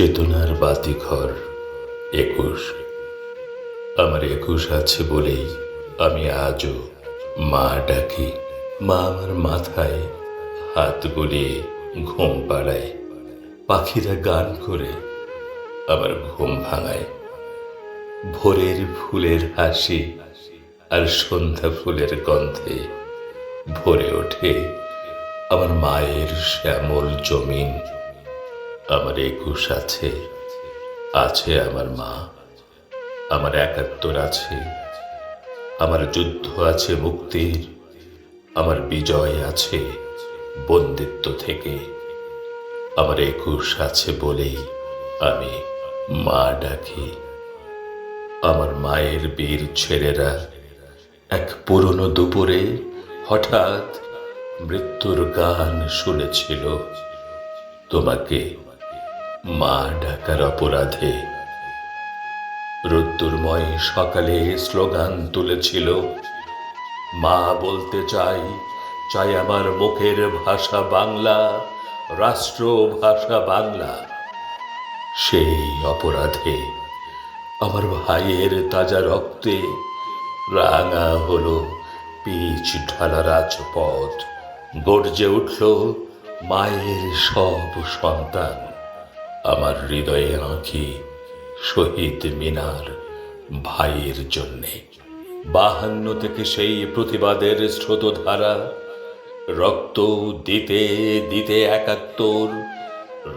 চেতনার বাতি ঘর একুশ। আমার একুশ আছে বলেই আমি আজও মা ডাকি, মা আমার মাথায় হাত বুলিয়ে ঘুম পাড়ায়। পাখিরা গান করে, আমার ঘুম ভাঙায়। ভোরের ফুলের হাসি আর সন্ধ্যা ফুলের গন্ধে ভরে ওঠে আমার মায়ের শ্যামল জমিন। আমার একুশ আছে। আছে আমার মা। আমার একাত্তর আছে। আমার যুদ্ধ আছে মুক্তির। আমার বিজয় আছে বন্দিত্ব থেকে। আমার একুশ আছে বলেই আমি মা ডাকি। আমার মায়ের বীর ছেলেরা এক পুরনো দুপুরে হঠাৎ মৃত্যুর গান শুনেছিল। তোমাকে মা ডাকার অপরাধে। রোদ্দুরময় সকালে স্লোগান তুলেছিল, মা বলতে চাই চাই আমার মুখের ভাষা বাংলা, রাষ্ট্র ভাষা বাংলা। সেই অপরাধে আমার ভাইয়ের তাজা রক্তে রাঙা হলো পিচ ঢালা রাজপথ। গর্জে উঠল মায়ের সব সন্তান। আমার হৃদয়ে আঁকি শহীদ মিনার ভাইয়ের জন্যে। বাহান্ন থেকে সেই প্রতিবাদের স্রোতধারা, রক্ত দিতে দিতে একাত্তর,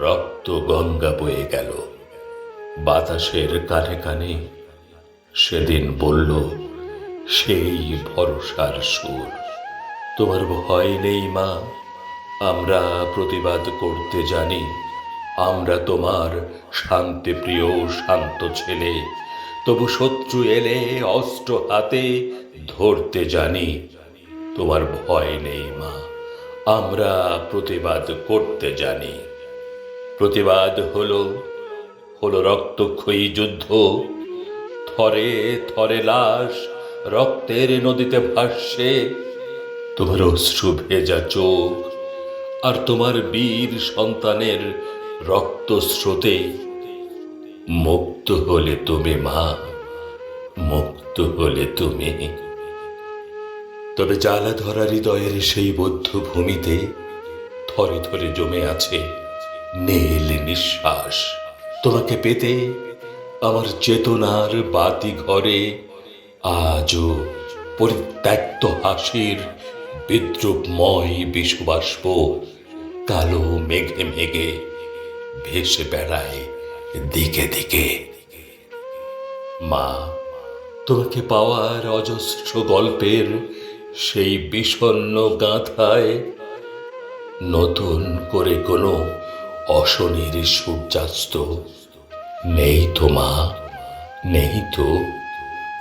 রক্ত গঙ্গা বয়ে গেল। বাতাসের কানে কানে সেদিন বলল, সেই ভরসার সুর, তোমার ভয় নেই মা, আমরা প্রতিবাদ করতে জানি আমরা তোমার শান্তিপ্রিয় শান্ত ছেলে। তবু শত্রু এলে অস্ত্র হাতে ধরতে জানি। তোমার ভয় নেই মা, আমরা প্রতিবাদ করতে জানি। প্রতিবাদ হলো হলো রক্তক্ষয়ী যুদ্ধ। থরে থরে লাশ রক্তের নদীতে ভাসছে। তোমার অশ্রু ভেজা চোখ আর তোমার বীর সন্তানের রক্ত স্রোতে মুক্ত হলে তুমি মা, মুক্ত হলে তুমি। তবে জ্বালা ধরা হৃদয়ের সেই বদ্ধ ভূমিতে থরে থরে জমে আছে নীল নিঃশ্বাস। তোমাকে পেতে আমার চেতনার বাতি ঘরে আজও পরিত্যক্ত হাসির বিদ্রুপময় বিশ্ববাষ্প কালো মেঘে মেঘে ভেসে বেড়ায় দিকে দিকে। মা, তোমাকে পাওয়ার অজস্র গল্পের সেই বিষণ্ন গাঁথায় নতুন করে কোনো অশনির সূর্যাস্ত নেই তো মা, নেই তো।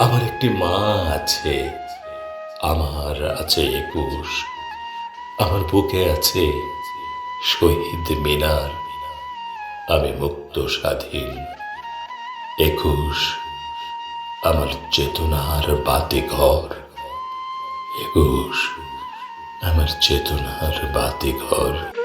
আমার একটি মা আছে, আমার আছে একুশ, আমার বুকে আছে শহীদ মিনার। আমি মুক্ত স্বাধীন। একুশ আমার চেতনার বাতি ঘর একুশ আমার চেতনার বাতি ঘর